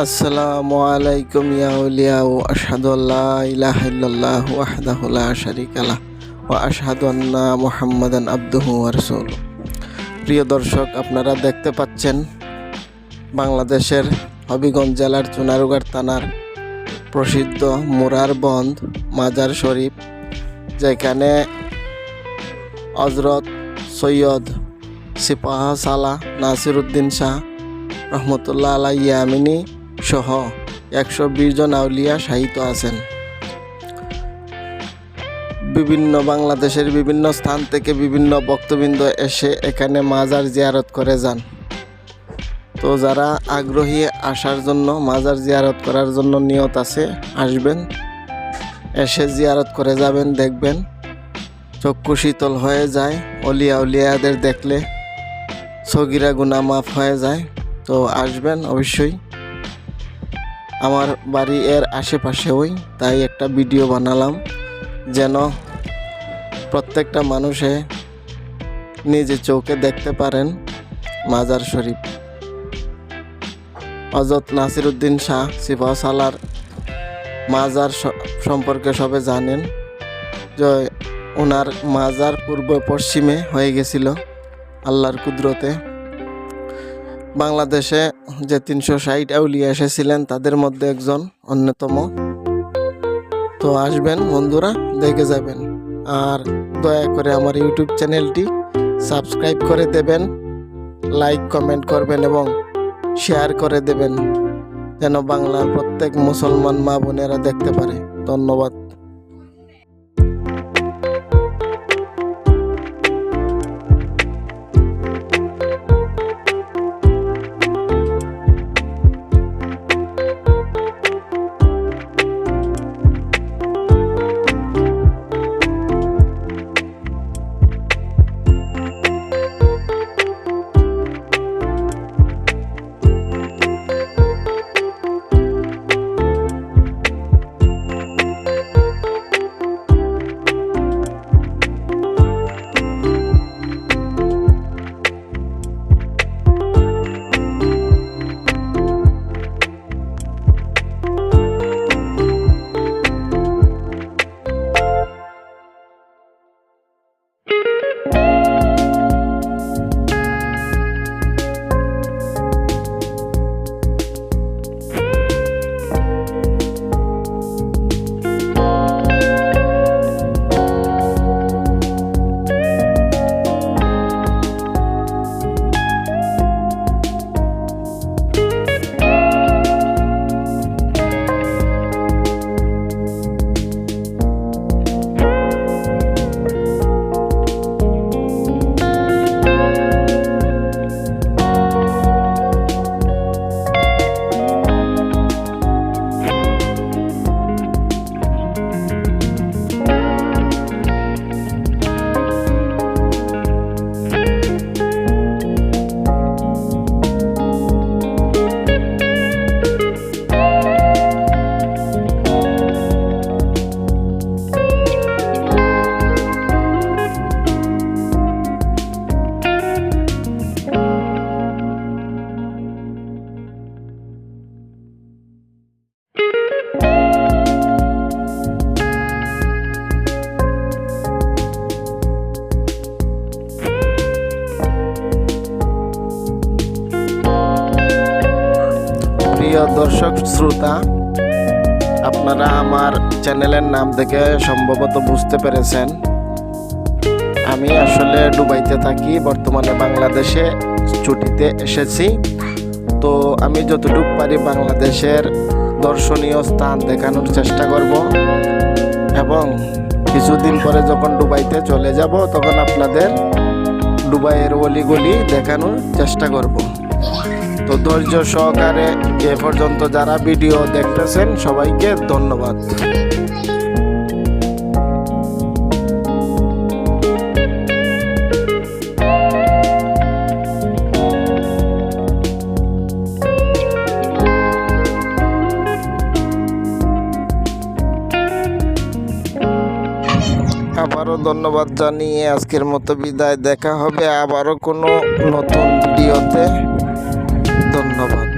আসসালামু আলাইকুম ইয়া আউলিয়া ও আশহাদু আল্লা ইলাহা ইল্লাল্লাহ ওয়াহদাহু লা শারীকা লাহ ওয়া আশহাদু আন্না মুহাম্মাদান আবদুহু ওয়া রাসূলুহু। প্রিয় দর্শক, আপনারা দেখতে পাচ্ছেন বাংলাদেশের হবিগঞ্জ জেলার চুনারুঘাট থানার প্রসিদ্ধ মুরার বন্ধ মাজার শরীফ, যেখানে হজরত সৈয়দ সিপাহ সালা নাসিরুদ্দিন শাহ রহমতুল্লাহ আলাই ইয়ামিনী সহ একশো বিশ জন আউলিয়া সাহিত্য আছেন। বিভিন্ন বাংলাদেশের বিভিন্ন স্থান থেকে বিভিন্ন বক্তবৃন্দ এসে এখানে মাজার জিয়ারত করে যান। তো যারা আগ্রহী আসার জন্য, মাজার জিয়ারত করার জন্য নিয়ত আছে, আসবেন। এসে জিয়ারত করে যাবেন, দেখবেন। চক্ষু শীতল হয়ে যায়, অলিয়া উলিয়াদের দেখলে সগিরা গুনা মাফ হয়ে যায়। তো আসবেন অবশ্যই। আমার বাড়ি এর আশেপাশে ওই তাই একটা ভিডিও বানালাম যেন প্রত্যেকটা মানুষে নিজে চোখে দেখতে পারেন মাজার শরীফ। হজরত নাসিরুদ্দিন শাহ সিফা সালার মাজার সম্পর্কে সবে জানেন যে ওনার মাজার পূর্ব পশ্চিমে হয়ে গেছিল আল্লাহর কুদরতে। বাংলাদেশে যে তিনশো ষাট আউলিয়া এসেছিলেন, তাদের মধ্যে একজন অন্যতম। তো আসবেন বন্ধুরা, দেখে যাবেন। আর দয়া করে আমার ইউটিউব চ্যানেলটি সাবস্ক্রাইব করে দেবেন, লাইক, কমেন্ট করবেন এবং শেয়ার করে দেবেন, যেন বাংলার প্রত্যেক মুসলমান মা বোনেরা দেখতে পারে। ধন্যবাদ। প্রিয় দর্শক, শ্রোতা, আপনারা আমার চ্যানেলের নাম দেখে সম্ভবত বুঝতে পেরেছেন। আমি আসলে দুবাইতে থাকি, বর্তমানে বাংলাদেশে ছুটিতে এসেছি। তো আমি যতটুকু পারি বাংলাদেশের দর্শনীয় স্থান দেখানোর চেষ্টা করব এবং কিছুদিন পরে যখন দুবাইতে চলে যাব, তখন আপনাদের দুবাইয়ের অলিগলি দেখানোর চেষ্টা করব। তো ধৈর্য সহকারে এ পর্যন্ত যারা ভিডিও দেখতেছেন সবাইকে ধন্যবাদ। আবারও ধন্যবাদ জানিয়ে আজকের মতো বিদায়। দেখা হবে আবারও কোনো নতুন ভিডিওতে। ধন্যবাদ।